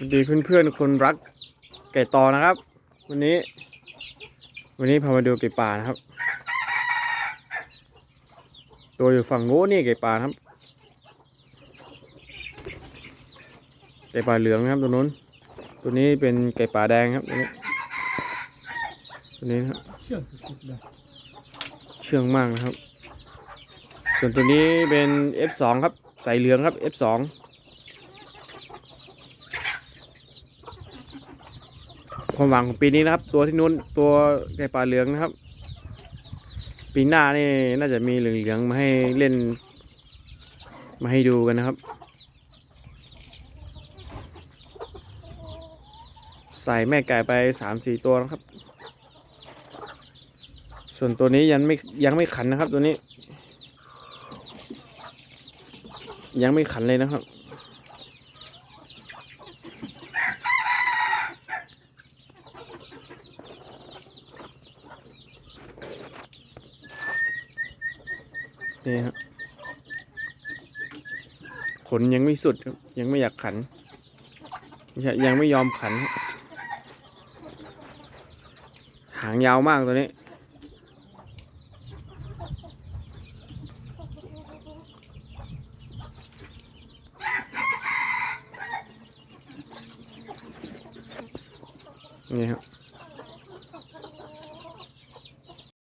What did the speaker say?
สวัสดีเพื่อนๆคนรักไก่ต่อนะครับ วันนี้ วันนี้พามาดูไก่ป่านะครับ ตัวอยู่ฝั่งโน้นนี่ไก่ป่านะครับ ไก่ป่าเหลืองนะครับตัวนู้น ตัวนี้เป็นไก่ป่าแดงครับ ตัวนี้ตัวนี้นะครับเชื่องสุดๆเลยเชื่องมากนะครับ ส่วนตัวนี้เป็น F2 ครับใส่เหลืองครับ F2 ความหวังของปีนี้นะครับ ตัวที่นู้นตัวไก่ป่าเหลืองนะครับ ปีหน้านี่น่าจะมีเหลืองๆมาให้เล่น มาให้ดูกันนะครับ ใส่แม่ไก่ไปสามสี่ตัวนะครับ ส่วนตัวนี้ยังไม่ยังไม่ขันนะครับตัวนี้ ยังไม่ขันเลยนะครับ นี่ครับขนยังไม่สุดครับยังไม่อยากขันไม่ใช่ยังไม่ยอมขัน หางยาวมากตัวนี้นี่ครับ